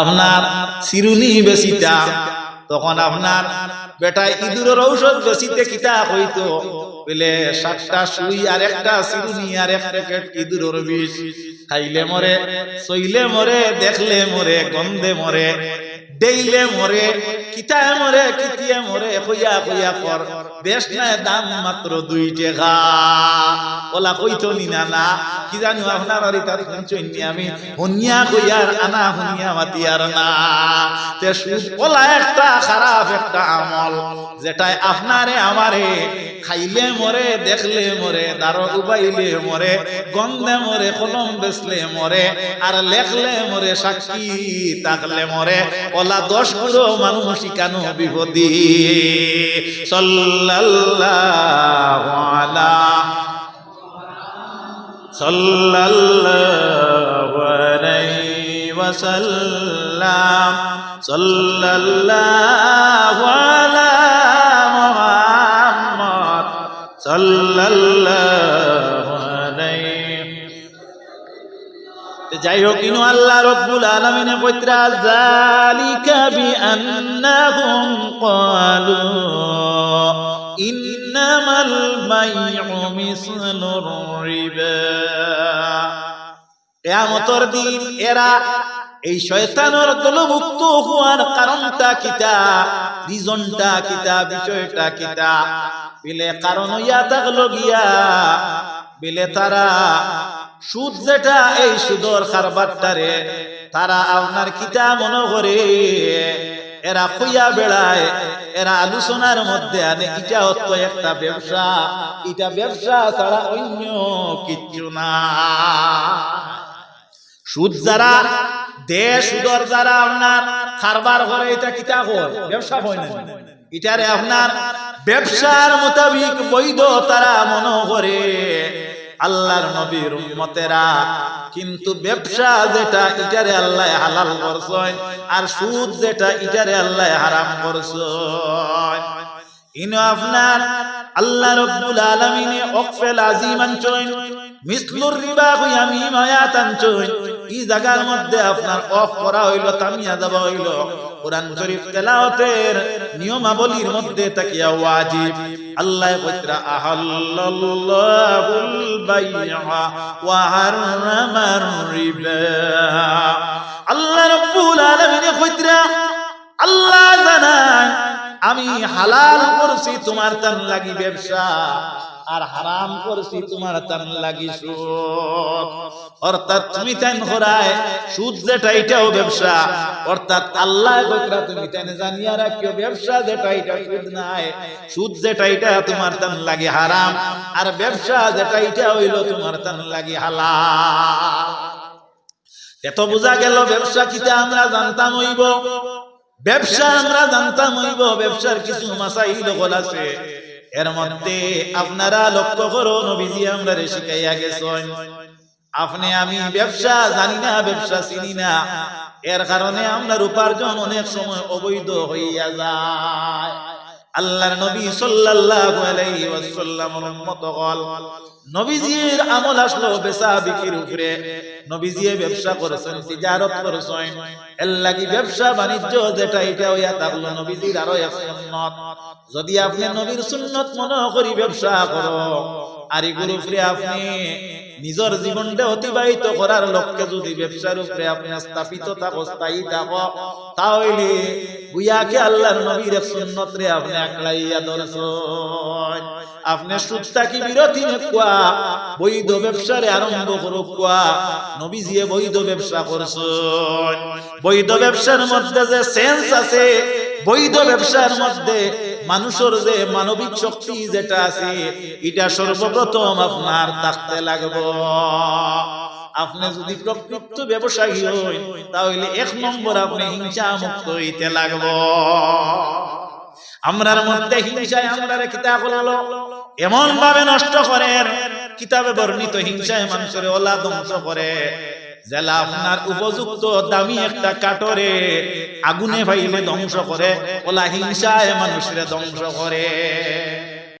আপনার চিরুনি বেশিটা, তখন আপনার বেটা ইঁদুরের ঔষধ বেশিতে কিতা হইতো। বলে, সাতটা সুই আর একটা চিরুনি আর এক প্যাকেট ইঁদুরের বিষ। খাইলে মরে, সইলে মরে, দেখলে মরে, গন্ধে মরে, ডেইলে মরে, কিতায় মরে, কিতিয়ে মরে কইয়া কইয়া কর বেশ না দাম মাত্র দুই টাকা। ওলা কইতো নি না না কি জানো? আপনার তার আমি। হনিয়া কইয়ার, আনা হনিয়া না। তে একটা, খারাপ একটা আমল। যেটাই আপনারে আমারে খাইলে মরে, দেখলে মরে, দারো উবাইলে মরে, গন্ধে মরে, কলম বেসলে মরে, আর লেখলে মরে, সাক্ষী থাকলে মরে, ওলা দশগুলো মানুষ শিখানো বিপদী? সাল্লাল্লাহু আলা সাল্লাল্লাহু আলাইহি ওয়াসাল্লাম সাল্লাল্লাহু আলা মুহাম্মদ সাল্লাল্লাহু আলাইহি যাই হোক ইনু আল্লাহ রব্বুল আলামিনে কইতরা যালিকা বিআন্নাহুম ক্বালু মিসলুর রিবা। কিয়ামতের দিন এরা এই শয়তানের দলমুক্ত হওয়ার কারণটা কিতা? রিজনটা কিতা? বিষয়টা কিতা? বিলে কারণ ইয়া থাকল গিয়া, বিলে তারা সুদ যেটা, এই সুদর খারবারটারে তারা আপনার কিতা মনে করে? এরা খুইয়া বেড়ায়, এরা আলোচনার মধ্যে আনে, এটা হতো একটা ব্যবসা, এটা ব্যবসা ছাড়া অন্য কিচ্ছু না। সুদ যারা, দেশ সুদর যারা আপনার খারবার করে এটা কিতা হয়? ব্যবসা হয় না। এটারে আপনার ব্যবসার মোতাবিক বৈধ তারা মনে করে। আল্লাহর নবীর উম্মতেরা। কিন্তু ব্যবসা যেটা ইটারে আল্লাহ হালাল করছেন, আর সুদ যেটা ইটারে আল্লাহ হারাম করছেন। ইনো আপনার আল্লাহ রব্বুল আলামিনে অকফেল আজিম চইন মিসলুর রিবা হুয়া মিমায়াতান মায়াত আনছেন এই জায়গার মধ্যে আপনার অফ করা হইল, তামিয়া দেওয়া হইল। কোরআন শরীফ তেলাওয়াতের নিয়মাবলীর মধ্যে তাকিয়া ওয়াজিব। আল্লাহ বৈত্রা, আহাল্লাল্লাহুল বাইআ ওয়া হারামার রিবা। আল্লাহ রাব্বুল আলামিন কইতরা আমি হালাল করছি তোমার তান লাগি ব্যবসা। আর হারাম করছি তোমার তান লাগি সুদ। অর্থাৎ তুমি তান করায় সুদ যেটা এটাও ব্যবসা। অর্থাৎ আল্লাহ তুমি তান জানিয়া রাখিও ব্যবসা যেটা এটা সুদ নাই সুদ যেটা এটা তোমার তান লাগি হারাম। আর ব্যবসা যেটা এটা হইল তোমার তান লাগি হালাল। এত বোঝা গেল ব্যবসা কিটা আমরা জানতাম হইব? ব্যবসা আমরা জানতাম হইব, ব্যবসার কিছু মাসাইল গোল আছে। এর মধ্যে আপনারা লক্ষ্য করো, নবীজি আমরা রে শিখাইয়া গেছেন। আপনি আমি ব্যবসা জানি না, ব্যবসা চিনি না। এর কারণে আমরা উপার্জন অনেক সময় অবৈধ হইয়া যায়। আল্লাহর নবী সাল্লাল্লাহু আলাইহি ওয়াসাল্লামের উম্মত হল, নবীজির আমল আসলো বেচা বিক্রির উপরে। ব্যবসা করেছেন, তিজারত করেছেন। ব্যবসা বাণিজ্য যেটা, এটা হইয়া নবীজির আরও এক সুন্নত। যদি আপনি নবীর সুন্নত মনে করি ব্যবসা করো, আর এগুলোর উপরে আপনি নিজের জীবনটা অতিবাহিত করার লক্ষ্যে যদি ব্যবসার উপরে আপনি স্থাপিত থাকো, স্থায়ী থাকো, তাহলে বুয়াকে আল্লাহর নবীর সুন্নত রে আপনি আপনি বিরতি বৈধ ব্যবসারে আরম্ভ করো কুয়া। নবীজিয়ে বৈধ ব্যবসা করছেন। বৈধ ব্যবসার মধ্যে যে সেন্স আছে, বৈধ ব্যবসার মধ্যে মানুষের যে মানবিক শক্তি যেটা আছে, এটা সর্বপ্রথম আপনার থাকতে লাগবে। আপনি যদি প্রকৃত ব্যবসায়ী হই তাহলে এক নম্বর আপনি হিংসা মুক্ত হইতে লাগবো। আমরার মধ্যে হিংসায় আমরা কিতাব হলো। এমন ভাবে নষ্ট করে, কিতাবে বর্ণিত হিংসায় মানুষের ওলা ধ্বংস করে। জেলা আপনার উপযুক্ত দামি একটা কাটরে আগুনে ভাইলে ধ্বংস করে, ওলা হিংসায় মানুষের ধ্বংস করে।